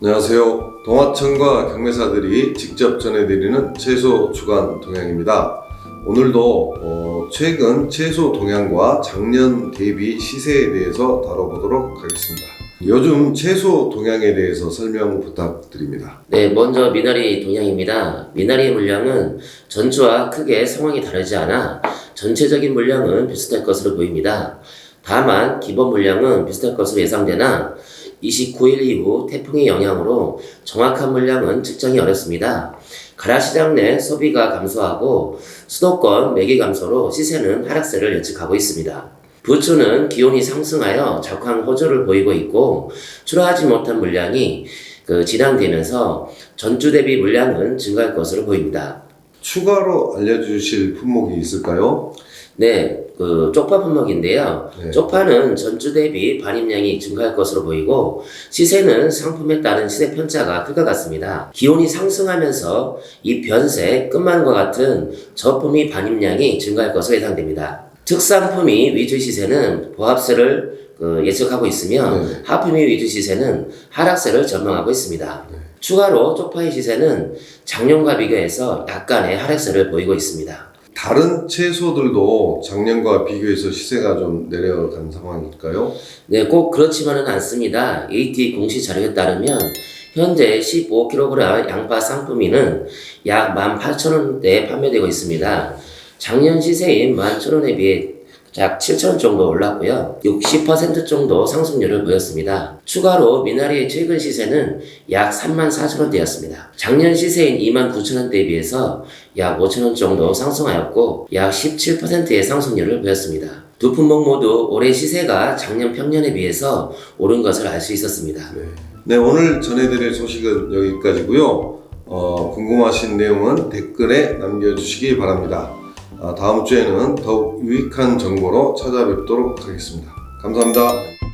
안녕하세요. 동화청과 경매사들이 직접 전해드리는 채소 주간 동향입니다. 오늘도 어, 최근 채소 동향과 작년 대비 시세에 대해서 다뤄보도록 하겠습니다. 요즘 채소 동향에 대해서 설명 부탁드립니다. 네, 먼저 미나리 동향입니다. 미나리의 물량은 전주와 크게 상황이 다르지 않아 전체적인 물량은 비슷할 것으로 보입니다. 다만 기본 물량은 비슷할 것으로 예상되나 29일 이후 태풍의 영향으로 정확한 물량은 측정이 어렵습니다. 가라시장 내 소비가 감소하고 수도권 매기 감소로 시세는 하락세를 예측하고 있습니다. 부추는 기온이 상승하여 작황 호조를 보이고 있고 출하하지 못한 물량이 그 지난되면서 전주 대비 물량은 증가할 것으로 보입니다. 추가로 알려주실 품목이 있을까요? 네, 그 쪽파 품목인데요. 네. 쪽파는 전주 대비 반입량이 증가할 것으로 보이고 시세는 상품에 따른 시세 편차가 클 것 같습니다. 기온이 상승하면서 이 변세, 끝만과 같은 저품위 반입량이 증가할 것으로 예상됩니다. 특상품위 위주 시세는 보합세를 그 예측하고 있으며 네. 하품위 위주 시세는 하락세를 전망하고 있습니다. 추가로 쪽파의 시세는 작년과 비교해서 약간의 하락세를 보이고 있습니다. 다른 채소들도 작년과 비교해서 시세가 좀 내려간 상황일까요? 네, 꼭 그렇지만은 않습니다. AT 공시 자료에 따르면 현재 15kg 양파 상품위는 약 18,000원대에 판매되고 있습니다. 작년 시세인 11,000원에 비해 약 7,000원 정도 올랐고요. 60% 정도 상승률을 보였습니다. 추가로 미나리의 최근 시세는 약 34,000원대였습니다. 작년 시세인 29,000원대에 비해서 약 5,000원 정도 상승하였고 약 17%의 상승률을 보였습니다. 두 품목 모두 올해 시세가 작년 평년에 비해서 오른 것을 알 수 있었습니다. 네, 오늘 전해드릴 소식은 여기까지고요. 어, 궁금하신 내용은 댓글에 남겨주시기 바랍니다. 아, 다음 주에는 더욱 유익한 정보로 찾아뵙도록 하겠습니다. 감사합니다.